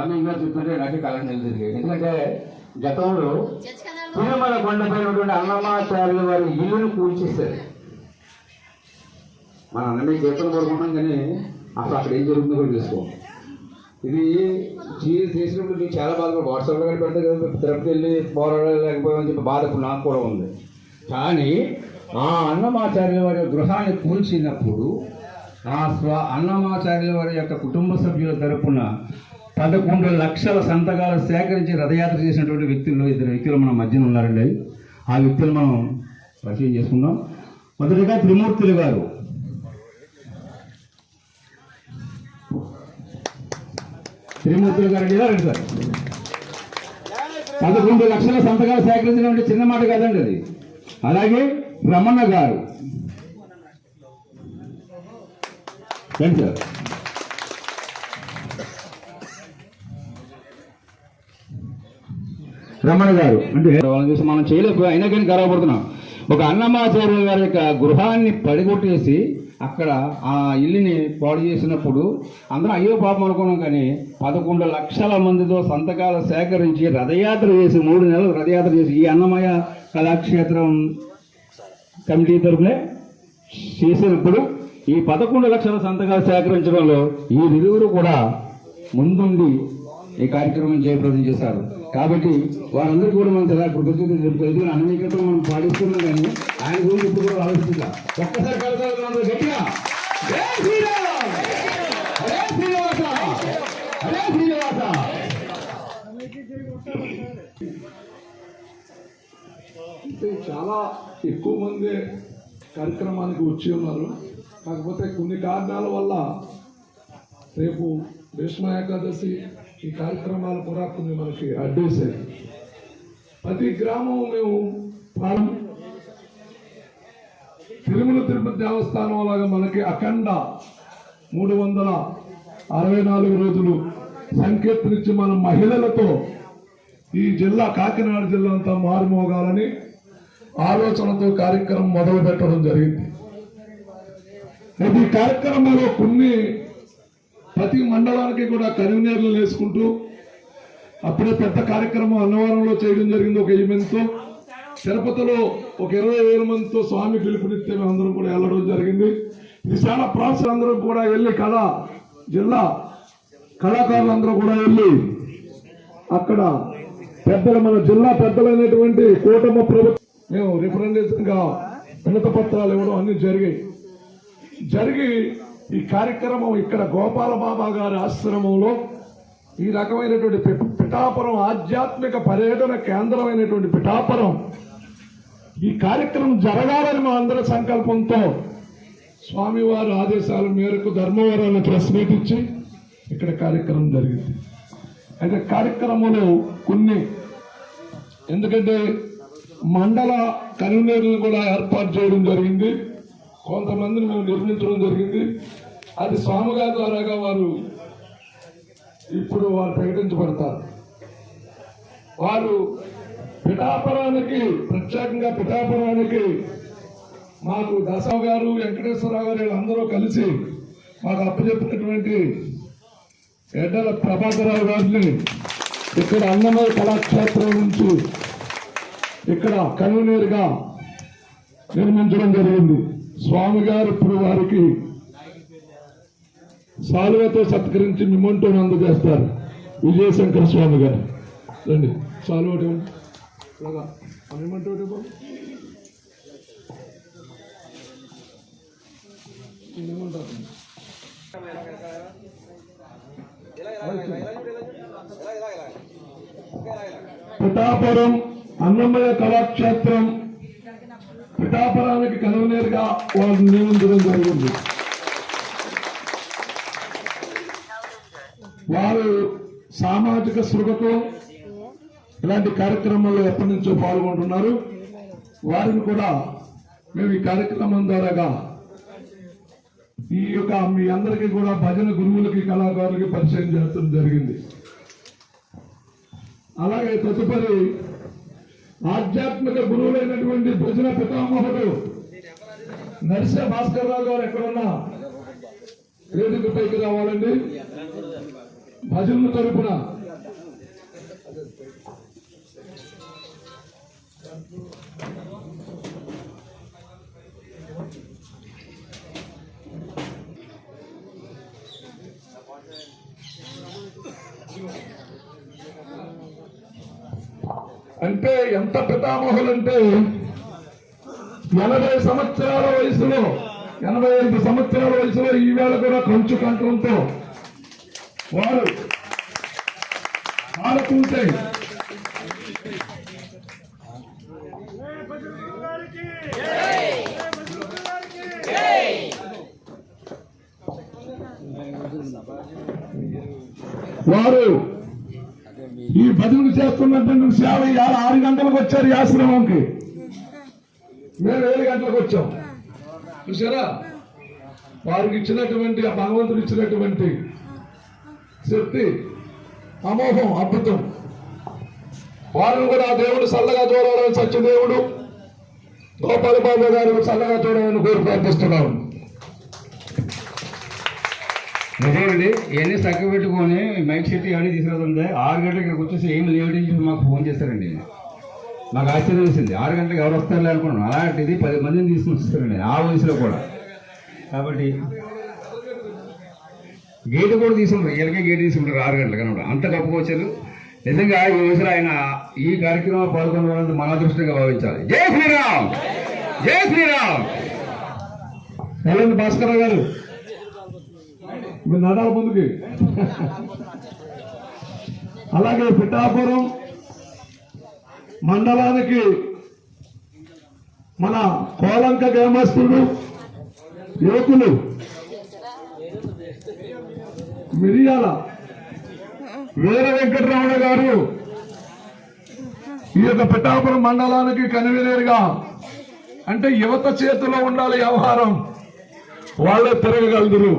స్వామి గారు చెప్తుంటే నాకే కళ నిలిచింది. ఎందుకంటే గతంలో తిరుమల కొండపై ఉన్నటువంటి అన్నమాచార్యుల వారి ఇల్లును కూల్చేశారు. మన అన్నమే చేతులు కోరుకుంటాం కానీ అసలు అక్కడ ఏం జరుగుతుందో కూడా తెలుసుకోం ఇది జీవితం చేసినప్పుడు నేను చాలా బాధ వాట్సాప్లో కానీ పెడతా కదా తిరుపతి వెళ్ళి పోరాడలేకపోయామని చెప్పి బాధ నాకు కూడా ఉంది. కానీ ఆ అన్నమాచార్యుల వారి గృహాన్ని కూల్చినప్పుడు ఆ స్వ అన్నమాచార్యుల వారి యొక్క కుటుంబ సభ్యుల తరపున పదకొండు లక్షల సంతకాలు సేకరించి రథయాత్ర చేసినటువంటి వ్యక్తులు ఇద్దరు వ్యక్తులు మన మధ్యన ఉన్నారండి. ఆ వ్యక్తులు మనం పరిచయం చేసుకుందాం. మొదటిగా త్రిమూర్తులు గారు. త్రిమూర్తులు గారు ఇలా సార్. పదకొండు లక్షల సంతకాలు సేకరించడం అంటే చిన్న మాట కాదండి అది. అలాగే రమణ గారు. రండి సార్. రమణ గారు. అంటే వాళ్ళని చూసి మనం చేయలేక అయినా కానీ గర్వపడుతున్నాం. ఒక అన్నమాచార్య గారి యొక్క గృహాన్ని పడిగొట్టేసి అక్కడ ఆ ఇల్లుని పాడు చేసినప్పుడు అందరం అయ్యో పాపం అనుకున్నాం కానీ పదకొండు లక్షల మందితో సంతకాలు సేకరించి రథయాత్ర చేసి మూడు నెలలు రథయాత్ర చేసి ఈ అన్నమయ కళాక్షేత్రం కమిటీ తరఫునే చేసినప్పుడు ఈ పదకొండు లక్షల సంతకాలు సేకరించడంలో ఈ నిలువురు కూడా ముందుండి ఈ కార్యక్రమం జయప్రదం చేశారు. కాబట్టి వారందరూ కూడా మనం చాలా కృతజ్ఞతలు చెప్పుకోలేదు అన్నమీకతో మనం పాటిస్తున్నాం కానీ ఆయన గురించి ఇప్పుడు కూడా ఆలోచించాం. ఒక్కసారి కలసాలి గట్టిగా. అంటే చాలా ఎక్కువ మంది కార్యక్రమానికి వచ్చి ఉన్నారు. కాకపోతే కొన్ని కారణాల వల్ల రేపు భీష్మ ఏకాదశి ఈ కార్యక్రమాలు కూడా కొన్ని మనకి అడ్డేసాయి ప్రతి గ్రామం మేము ప్రారంభం తిరుమల తిరుపతి దేవస్థానం లాగా మనకి అఖండ మూడు వందల అరవై నాలుగు రోజులు సంకీర్తనిచ్చి మన మహిళలతో ఈ జిల్లా కాకినాడ జిల్లా అంతా మారుమోగాలని ఆలోచనతో కార్యక్రమం మొదలు పెట్టడం జరిగింది. అయితే ఈ కార్యక్రమంలో కొన్ని ప్రతి మండలానికి కూడా కన్వీనర్లు వేసుకుంటూ అప్పుడే పెద్ద కార్యక్రమం అన్నవరంలో చేయడం జరిగింది ఒక వెయ్యి తిరుపతిలో ఒక ఇరవై వేల మందితో స్వామి పిలుపునిస్తే అందరం కూడా వెళ్ళడం జరిగింది. ఇది చాలా ప్రాసెస్ అందరం కూడా వెళ్ళి కళా జిల్లా కళాకారులందరూ కూడా వెళ్ళి అక్కడ పెద్దలు మన జిల్లా పెద్దలైనటువంటి కూటమ ప్రభుత్వం మేము రిప్రజెంటేషన్గా వినత పత్రాలు ఇవ్వడం అన్నీ జరిగాయి. జరిగి ఈ కార్యక్రమం ఇక్కడ గోపాల బాబా గారి ఆశ్రమంలో ఈ రకమైనటువంటి పి- పిఠాపురం ఆధ్యాత్మిక పర్యటన కేంద్రమైనటువంటి పిఠాపురం. ఈ కార్యక్రమం జరగాలని మా అందరి సంకల్పంతో స్వామివారి ఆదేశాల మేరకు ధర్మవరాన్ని ప్రెస్ మీట్ ఇచ్చి ఇక్కడ కార్యక్రమం జరిగింది. అయితే కార్యక్రమంలో కొన్ని ఎందుకంటే మండల కన్వీనర్లు కూడా ఏర్పాటు చేయడం జరిగింది. కొంతమందిని మేము నిర్మించడం జరిగింది. అది స్వామిగారి ద్వారాగా వారు ఇప్పుడు వారు ప్రకటించబడతారు. వారు పిఠాపురానికి ప్రత్యేకంగా పిఠాపురానికి మాకు దాసరావు గారు వెంకటేశ్వరరావు గారు వీళ్ళందరూ కలిసి మాకు అప్పచెప్పినటువంటి ఎడ్డల ప్రభాకరరావు గారిని ఇక్కడ అన్నమయ కళాక్షేత్రం నుంచి ఇక్కడ కన్వీనర్గా నిర్మించడం జరిగింది. స్వామి గారు ఇప్పుడు వారికి సాలువతో సత్కరించి మిమంటోని అందజేస్తారు విజయశంకర స్వామి గారు. రండి సాలువ ఒకటి ప్రతాపురం అన్నమయ మిమంటో పిఠాపురం కళాక్షేత్రం పిఠాపురానికి కన్వీనర్గా వాళ్ళు నియమించడం జరిగింది. వారు సామాజిక శృగతో ఇలాంటి కార్యక్రమాల్లో ఎప్పటి నుంచో పాల్గొంటున్నారు. వారిని కూడా మేము ఈ కార్యక్రమం ద్వారాగా ఈ యొక్క మీ అందరికీ కూడా భజన గురువులకి కళాకారులకి పరిచయం చేయడం జరిగింది. అలాగే తదుపరి ఆధ్యాత్మిక గురువులైనటువంటి భజన పితామహుడు నరసింహ భాస్కర్ రావు గారు ఎక్కడున్నా? వేదిక పైకి రావాలండి. భజన తరపున అంటే ఎంత పితామహులంటే ఎనభై సంవత్సరాల వయసులో ఎనభై ఐదు సంవత్సరాల వయసులో ఈవేళ కూడా కంచు కంటంతో వారు ఆడుతుంటే వారు భజనలు చేస్తున్నటువంటి సేవ ఇవాళ ఆరు గంటలకు వచ్చారు ఈ ఆశ్రమంకి. మేము ఏడు గంటలకు వచ్చాం. చూసారా వారికి ఇచ్చినటువంటి ఆ భగవంతుడు ఇచ్చినటువంటి శక్తి అమోహం అద్భుతం. వారిని కూడా ఆ దేవుడు చల్లగా చూడాలని సత్యదేవుడు గోపాల బాబు గారు చల్లగా చూడాలని కోరి ప్రార్థిస్తున్నాను నిజమండి ఇవన్నీ చక్క పెట్టుకొని మైక్ సెట్ ఇవన్నీ తీసుకెళ్తుంది ఆరు గంటలకు ఇక్కడికి వచ్చేసి ఏం లేట్ చెప్పి మాకు ఫోన్ చేస్తారండి మాకు ఆశ్చర్యం వేసింది. ఆరు గంటలకు ఎవరు వస్తారులే అనుకున్నాను అలాంటిది పది మందిని తీసుకుని వస్తారండి ఆ వయసులో కూడా. కాబట్టి గేటు కూడా తీసుకుంటారు. ఇలాగే గేటు తీసుకుంటారు ఆరు గంటలకు అనమాట అంత గొప్పగా వచ్చారు. నిజంగా ఈ వయసులో ఆయన ఈ కార్యక్రమంలో పాల్గొనడం మన అదృష్టంగా భావించాలి. జై శ్రీరామ్! జై శ్రీరామ్! ఎల్లండి భాస్కర్ గారు? మీరు నడాల ముందుకి. అలాగే పిఠాపురం మండలానికి మన కోలంక గ్రామస్తులు యువకులు మిరియాల వీర వెంకటరమణ గారు ఈ యొక్క పిఠాపురం మండలానికి కన్వీనర్గా అంటే యువత చేతిలో ఉండాలి వ్యవహారం. వాళ్ళే తిరగగలదురు